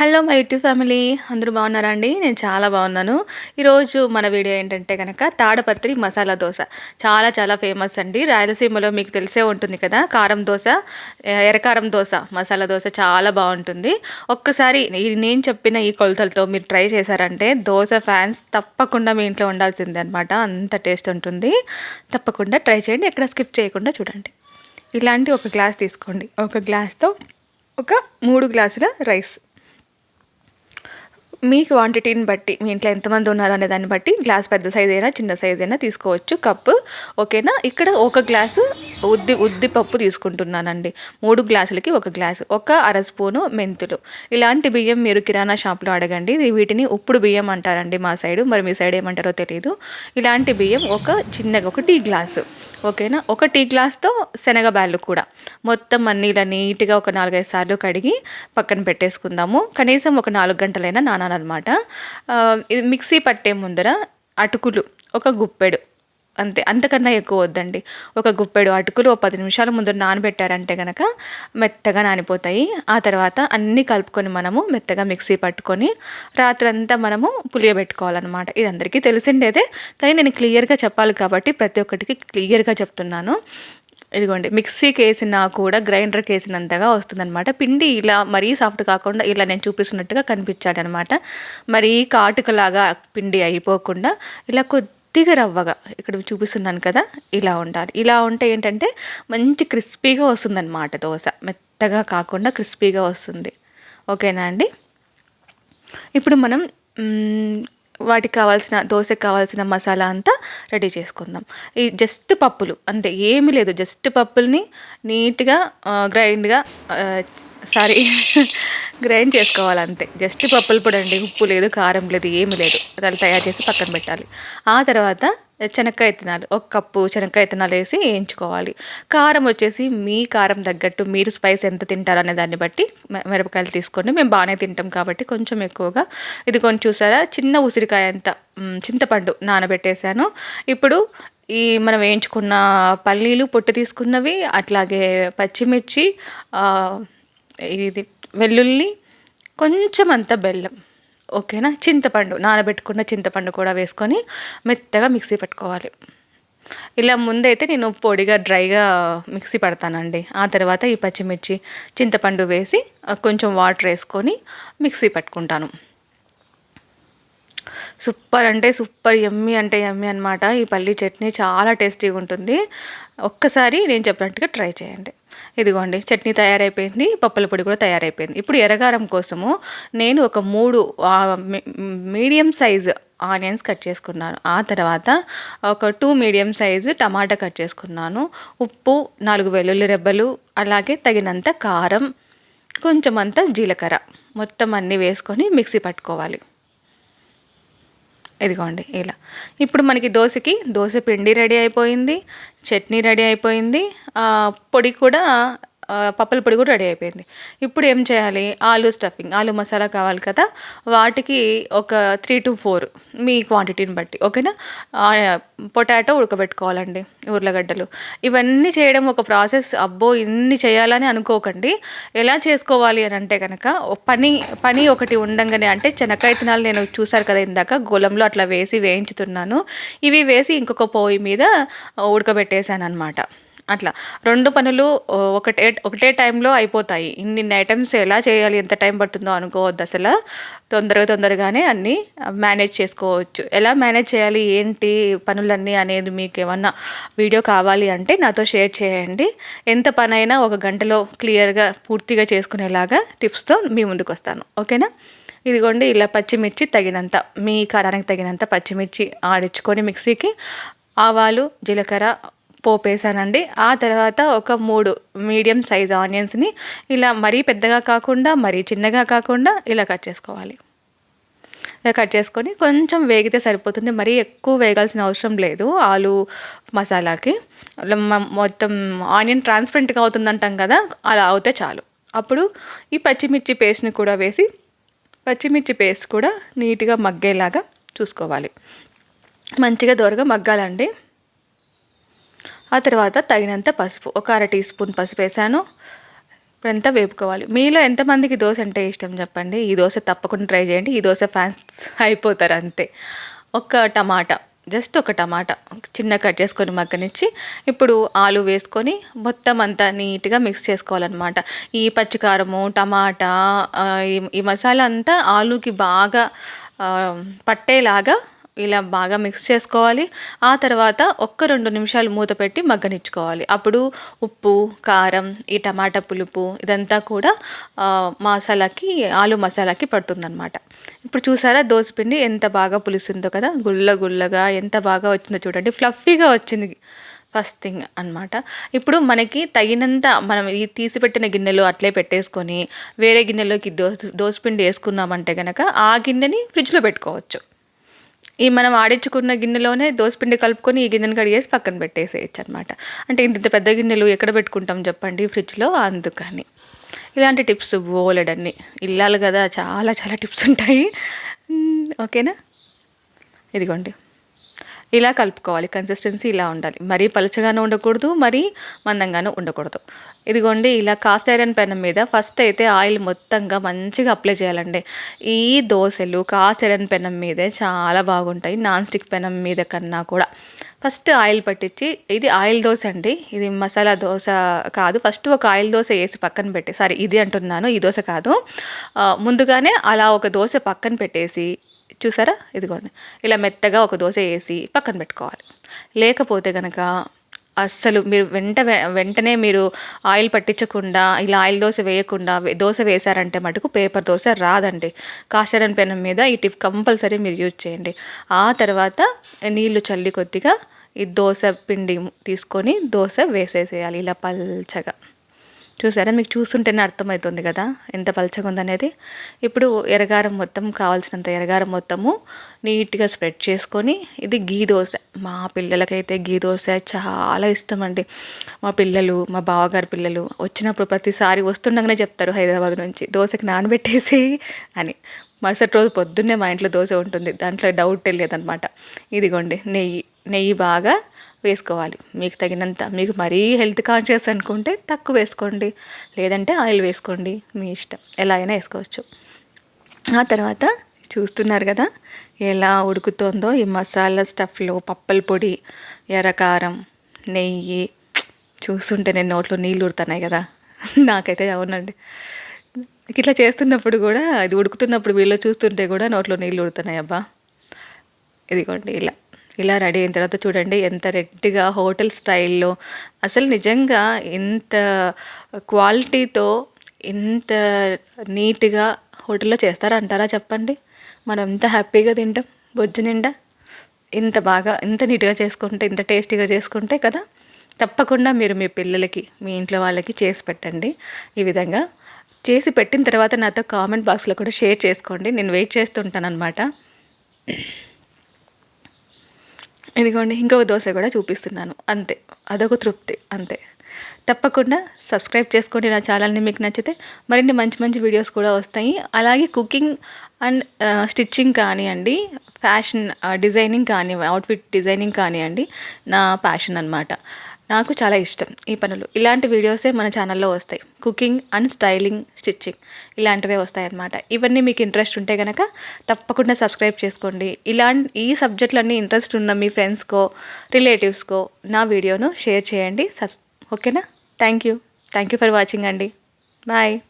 Hello my YouTube family అందరూ బాగున్నారా అండి? నేను చాలా బాగున్నాను. ఈరోజు మన వీడియో ఏంటంటే కనుక తాడపత్రి మసాలా దోశ. చాలా చాలా ఫేమస్ అండి. రాయలసీమలో మీకు తెలిసే ఉంటుంది కదా కారం దోశ ఎర్రకారం దోశ మసాలా దోశ చాలా బాగుంటుంది. ఒక్కసారి నేను చెప్పిన ఈ కొలతలతో మీరు ట్రై చేశారంటే దోశ ఫ్యాన్స్ తప్పకుండా మీ ఇంట్లో ఉండాల్సిందే అనమాట అంత టేస్ట్ ఉంటుంది. తప్పకుండా ట్రై చేయండి. ఎక్కడ స్కిప్ చేయకుండా చూడండి. ఇలాంటి ఒక గ్లాస్ తీసుకోండి. ఒక గ్లాస్తో ఒక మూడు గ్లాసుల రైస్. మీ క్వాంటిటీని బట్టి మీ ఇంట్లో ఎంతమంది ఉన్నారు అనే దాన్ని బట్టి గ్లాస్ పెద్ద సైజ్ అయినా చిన్న సైజ్ అయినా తీసుకోవచ్చు. కప్పు ఓకేనా ఇక్కడ ఒక గ్లాసు ఉద్ది ఉద్దిపప్పు తీసుకుంటున్నానండి. మూడు గ్లాసులకి ఒక గ్లాసు ఒక అర స్పూను మెంతులు. ఇలాంటి బియ్యం మీరు కిరాణా షాప్లో అడగండి. వీటిని ఉప్పుడు బియ్యం అంటారండి మా సైడు మరి మీ సైడ్ ఏమంటారో తెలియదు ఇలాంటి బియ్యం ఒక చిన్నగా ఒక టీ గ్లాసు ఓకేనా ఒక టీ గ్లాస్తో శనగ బ్యాళ్ళు కూడా. మొత్తం అన్ని ఇలా నీట్గా ఒక నాలుగైదు సార్లు కడిగి పక్కన పెట్టేసుకుందాము. కనీసం ఒక నాలుగు గంటలైనా నానాలన్నమాట. ఇది మిక్సీ పట్టే ముందర అటుకులు ఒక గుప్పెడు అంతే. అంతకన్నా ఎక్కువ వద్దండి. ఒక గుప్పెడు అటుకులు ఒక పది నిమిషాల ముందు నానబెట్టారంటే కనుక మెత్తగా నానిపోతాయి. ఆ తర్వాత అన్నీ కలుపుకొని మనము మెత్తగా మిక్సీ పట్టుకొని రాత్రంతా మనము పులియబెట్టుకోవాలన్నమాట. ఇది అందరికీ తెలిసిండేదే. కానీ నేను క్లియర్గా చెప్పాలి కాబట్టి ప్రతి ఒక్కటికి క్లియర్గా చెప్తున్నాను. ఇదిగోండి మిక్సీకి వేసినా కూడా గ్రైండర్కి వేసినంతగా వస్తుందన్నమాట. పిండి ఇలా మరీ సాఫ్ట్ కాకుండా ఇలా నేను చూపిస్తున్నట్టుగా కనిపించాలి అనమాట మరీ కాటుకలాగా పిండి అయిపోకుండా ఇలా కొద్దిగా రవ్వగా ఇక్కడ చూపిస్తున్నాను కదా ఇలా ఉండాలి. ఇలా ఉంటే ఏంటంటే మంచి క్రిస్పీగా వస్తుందన్నమాట దోశ. మెత్తగా కాకుండా క్రిస్పీగా వస్తుంది. ఓకేనా అండి? ఇప్పుడు మనం వాటికి కావాల్సిన దోశకి కావాల్సిన మసాలా అంతా రెడీ చేసుకుందాం. ఈ జస్ట్ పప్పులు అంటే ఏమీ లేదు జస్ట్ పప్పుల్ని నీట్గా గ్రైండ్గా సారీ గ్రైండ్ చేసుకోవాలి అంతే జస్ట్ పప్పుల పొడి అండి ఉప్పు లేదు కారం లేదు ఏమీ లేదు. అది తయారు చేసి పక్కన పెట్టాలి. ఆ తర్వాత శనక్కాయ విత్తనాలు ఒక కప్పు శనక్కాయ విత్తనాలు వేసి వేయించుకోవాలి. కారం వచ్చేసి మీ కారం తగ్గట్టు మీరు స్పైస్ ఎంత తింటారు అనే దాన్ని బట్టి మిరపకాయలు తీసుకోండి. మేము బాగానే తింటాం కాబట్టి కొంచెం ఎక్కువగా. ఇది కొంచెం చూసారా? చిన్న ఉసిరికాయ అంత చింతపండు నానబెట్టేశాను ఇప్పుడు ఈ మనం వేయించుకున్న పల్లీలు పొట్టు తీసుకున్నవి అట్లాగే పచ్చిమిర్చి ఇది వెల్లుల్లి కొంచెం అంత బెల్లం. ఓకేనా? చింతపండు నానబెట్టుకున్న చింతపండు కూడా వేసుకొని మెత్తగా మిక్సీ పెట్టుకోవాలి. ఇలా ముందైతే నేను పొడిగా డ్రైగా మిక్సీ పడతానండి. ఆ తర్వాత ఈ పచ్చిమిర్చి చింతపండు వేసి కొంచెం వాటర్ వేసుకొని మిక్సీ పట్టుకుంటాను. సూపర్ అంటే సూపర్ ఎమ్మి అంటే ఎమ్మి అనమాట ఈ పల్లీ చట్నీ చాలా టేస్టీగా ఉంటుంది. ఒక్కసారి నేను చెప్పినట్టుగా ట్రై చేయండి. ఇదిగోండి చట్నీ తయారైపోయింది పప్పుల పొడి కూడా తయారైపోయింది. ఇప్పుడు ఎర్రగారం కోసము నేను ఒక మూడు మీడియం సైజ్ ఆనియన్స్ కట్ చేసుకున్నాను. ఆ తర్వాత ఒక టూ మీడియం సైజు టమాటా కట్ చేసుకున్నాను. ఉప్పు నాలుగు వెల్లుల్లి రెబ్బలు అలాగే తగినంత కారం కొంచెం అంత జీలకర్ర. మొత్తం అన్నీ వేసుకొని మిక్సీ పట్టుకోవాలి. ఇదిగోండి ఇలా. ఇప్పుడు మనకి దోశకి దోశ పిండి రెడీ అయిపోయింది చట్నీ రెడీ అయిపోయింది. పొడి కూడా పప్పుల పొడి కూడా రెడీ అయిపోయింది. ఇప్పుడు ఏం చేయాలి? ఆలు స్టఫింగ్. ఆలు మసాలా కావాలి కదా. వాటికి ఒక త్రీ టు ఫోర్ మీ క్వాంటిటీని బట్టి ఓకేనా? పొటాటో ఉడకబెట్టుకోవాలండి ఉర్లగడ్డలు. ఇవన్నీ చేయడం ఒక ప్రాసెస్. అబ్బో ఇన్ని చేయాలని అనుకోకండి. ఎలా చేసుకోవాలి అని అంటే కనుక పని పని ఒకటి ఉండంగానే అంటే శనక్కాయ తినాలు నేను చూసారు కదా ఇందాక గోలంలో అట్లా వేసి వేయించుతున్నాను. ఇవి వేసి ఇంకొక పోయి మీద ఉడకబెట్టేశాను అనమాట అట్లా. రెండు పనులు ఒకటే ఒకటే టైంలో అయిపోతాయి. ఇన్ని ఐటమ్స్ ఎలా చేయాలి ఎంత టైం పడుతుందో అనుకోవద్దు అసలు. తొందరగా తొందరగానే అన్నీ మేనేజ్ చేసుకోవచ్చు. ఎలా మేనేజ్ చేయాలి ఏంటి పనులన్నీ అనేది మీకు ఏమన్నా వీడియో కావాలి అంటే నాతో షేర్ చేయండి. ఎంత పనైనా ఒక గంటలో క్లియర్గా పూర్తిగా చేసుకునేలాగా టిప్స్తో మీ ముందుకు వస్తాను. ఓకేనా? ఇదిగోండి ఇలా పచ్చిమిర్చి తగినంత మీ కారానికి తగినంత పచ్చిమిర్చి ఆడించుకొని మిక్సీకి ఆవాలు జీలకర్ర పోపేసానండి ఆ తర్వాత ఒక మూడు మీడియం సైజ్ ఆనియన్స్ని ఇలా మరీ పెద్దగా కాకుండా మరీ చిన్నగా కాకుండా ఇలా కట్ చేసుకోవాలి. ఇలా కట్ చేసుకొని కొంచెం వేగితే సరిపోతుంది. మరీ ఎక్కువ వేగాల్సిన అవసరం లేదు ఆలు మసాలాకి. మొత్తం ఆనియన్ ట్రాన్స్పరెంట్గా అవుతుందంటాం కదా అలా అవుతే చాలు. అప్పుడు ఈ పచ్చిమిర్చి పేస్ట్ని కూడా వేసి పచ్చిమిర్చి పేస్ట్ కూడా నీట్గా మగ్గేలాగా చూసుకోవాలి. మంచిగా దోరగా మగ్గాలండి. ఆ తర్వాత తగినంత పసుపు ఒక అర టీ స్పూన్ పసుపు వేసాను. ఇప్పుడంతా వేపుకోవాలి. మీలో ఎంతమందికి దోశ అంటే ఇష్టం చెప్పండి. ఈ దోశ తప్పకుండా ట్రై చేయండి. ఈ దోశ ఫ్యాన్స్ అయిపోతారు అంతే. ఒక టమాటా జస్ట్ ఒక టమాటా చిన్న కట్ చేసుకొని మగ్గనిచ్చి ఇప్పుడు ఆలు వేసుకొని మొత్తం అంతా నీట్గా మిక్స్ చేసుకోవాలన్నమాట. ఈ పచ్చికారము టమాటా ఈ మసాలా అంతా ఆలుకి బాగా పట్టేలాగా ఇలా బాగా మిక్స్ చేసుకోవాలి. ఆ తర్వాత ఒక్క రెండు నిమిషాలు మూత పెట్టి మగ్గనిచ్చుకోవాలి. అప్పుడు ఉప్పు కారం ఈ టమాటా పులుపు ఇదంతా కూడా మసాలాకి ఆలు మసాలాకి పడుతుందన్నమాట. ఇప్పుడు చూసారా దోసపిండి ఎంత బాగా పులుసుందో కదా? గుల్ల గుల్లగా ఎంత బాగా వచ్చిందో చూడండి. ఫ్లఫీగా వచ్చింది ఫస్ట్ థింగ్ అనమాట ఇప్పుడు మనకి తగినంత మనం ఈ తీసిపెట్టిన గిన్నెలో అట్లే పెట్టేసుకొని వేరే గిన్నెలోకి దోస దోసపిండి వేసుకున్నామంటే కనుక ఆ గిన్నెని ఫ్రిడ్జ్లో పెట్టుకోవచ్చు. ఈ మనం ఆడించుకున్న గిన్నెలోనే దోసపిండి కలుపుకొని ఈ గిన్నెను కడిగేసి పక్కన పెట్టేసేయచ్చు అనమాట అంటే ఇంత పెద్ద గిన్నెలు ఎక్కడ పెట్టుకుంటాం చెప్పండి ఫ్రిడ్జ్లో? అందుకని. ఇలాంటి టిప్స్ బోలెడన్ని ఇల్లాలు కదా చాలా చాలా టిప్స్ ఉంటాయి. ఓకేనా? ఇదిగోండి. ఇలా కలుపుకోవాలి. కన్సిస్టెన్సీ ఇలా ఉండాలి. మరీ పలచగానూ ఉండకూడదు మరీ మందంగానూ ఉండకూడదు. ఇదిగోండి ఇలా కాస్ట్ ఐరన్ పెనం మీద ఫస్ట్ అయితే ఆయిల్ మొత్తంగా మంచిగా అప్లై చేయాలండి. ఈ దోశలు కాస్ట్ ఐరన్ పెనం మీదే చాలా బాగుంటాయి. నాన్ స్టిక్ పెనం మీద కన్నా కూడా. ఫస్ట్ ఆయిల్ పట్టించి ఇది ఆయిల్ దోశ అండి. ఇది మసాలా దోశ కాదు. ఫస్ట్ ఒక ఆయిల్ దోశ వేసి పక్కన పెట్టి సారీ ఇది అంటున్నాను ఈ దోశ కాదు. ముందుగానే అలా ఒక దోశ పక్కన పెట్టేసి చూసారా? ఇదిగోండి. ఇలా మెత్తగా ఒక దోశ వేసి పక్కన పెట్టుకోవాలి. లేకపోతే కనుక అస్సలు మీరు వెంట వెంటనే మీరు ఆయిల్ పట్టించకుండా ఇలా ఆయిల్ దోశ వేయకుండా దోశ వేశారంటే మటుకు పేపర్ దోశ రాదండి. కాస్టరన్ పెనం మీద ఈ టిప్ కంపల్సరీ మీరు యూజ్ చేయండి. ఆ తర్వాత నీళ్ళు చల్లి కొద్దిగా ఈ దోశ పిండి తీసుకొని దోశ వేసేసేయాలి ఇలా పల్చగా. చూసారా? మీకు చూస్తుంటేనే అర్థమవుతుంది కదా ఎంత పలచగా ఉందనేది. ఇప్పుడు ఎరగారం మొత్తం కావాల్సినంత ఎరగారం మొత్తము నీట్గా స్ప్రెడ్ చేసుకొని ఇది గీ దోశ. మా పిల్లలకైతే గీ దోశ చాలా ఇష్టం అండి మా పిల్లలు మా బావగారి పిల్లలు వచ్చినప్పుడు ప్రతిసారి వస్తుండగానే చెప్తారు హైదరాబాద్ నుంచి దోశకి నానబెట్టేసి అని. మరుసటి రోజు పొద్దున్నే మా ఇంట్లో దోశ ఉంటుంది. దాంట్లో డౌట్ లేదనమాట. ఇదిగోండి నెయ్యి నెయ్యి బాగా వేసుకోవాలి. మీకు తగినంత మీకు మరీ హెల్త్ కాన్షియస్ అనుకుంటే తక్కువ వేసుకోండి. లేదంటే ఆయిల్ వేసుకోండి మీ ఇష్టం. ఎలా అయినా వేసుకోవచ్చు. ఆ తర్వాత చూస్తున్నారు కదా ఎలా ఉడుకుతోందో ఈ మసాలా స్టఫ్లో పప్పల పొడి ఎర్రకారం నెయ్యి. చూస్తుంటే నేను నోట్లో నీళ్ళు ఉడుతున్నాయి కదా. నాకైతే అవునండి. ఇట్లా చేస్తున్నప్పుడు కూడా ఇది ఉడుకుతున్నప్పుడు వీళ్ళు చూస్తుంటే కూడా నోట్లో నీళ్ళు ఉడుతున్నాయి అబ్బా. ఇదిగోండి ఇలా. ఇలా రెడీ అయిన తర్వాత చూడండి ఎంత రెడ్గా హోటల్ స్టైల్లో. అసలు నిజంగా ఇంత క్వాలిటీతో ఇంత నీట్గా హోటల్లో చేస్తారంటారా చెప్పండి. మనం ఎంత హ్యాపీగా తింటాం బొజ్జు నిండా. ఇంత బాగా ఇంత నీట్గా చేసుకుంటే ఇంత టేస్టీగా చేసుకుంటే కదా. తప్పకుండా మీరు మీ పిల్లలకి మీ ఇంట్లో వాళ్ళకి చేసి పెట్టండి. ఈ విధంగా చేసి పెట్టిన తర్వాత నాతో కామెంట్ బాక్స్లో కూడా షేర్ చేసుకోండి. నేను వెయిట్ చేస్తుంటాను అనమాట ఇదిగోండి ఇంకొక దోశ కూడా చూపిస్తున్నాను. అంతే. అదొక తృప్తి. అంతే. తప్పకుండా సబ్స్క్రైబ్ చేసుకోండి నా ఛానల్ని మీకు నచ్చితే. మరిన్ని మంచి మంచి వీడియోస్ కూడా వస్తాయి. అలాగే కుకింగ్ అండ్ స్టిచ్చింగ్ కానివ్వండి ఫ్యాషన్ డిజైనింగ్ కానీ అవుట్ఫిట్ డిజైనింగ్ కానివ్వండి నా ప్యాషన్ అనమాట నాకు చాలా ఇష్టం ఈ పనులు. ఇలాంటి వీడియోసే మన ఛానల్లో వస్తాయి. కుకింగ్ అండ్ స్టైలింగ్ స్టిచ్చింగ్ ఇలాంటివే వస్తాయన్నమాట. ఇవన్నీ మీకు ఇంట్రెస్ట్ ఉంటే కనుక తప్పకుండా సబ్స్క్రైబ్ చేసుకోండి. ఇలా ఈ సబ్జెక్టులన్నీ ఇంట్రెస్ట్ ఉన్న మీ ఫ్రెండ్స్కో రిలేటివ్స్కో నా వీడియోను షేర్ చేయండి. సబ్ ఓకేనా? Thank you. Thank you for watching అండి. బాయ్.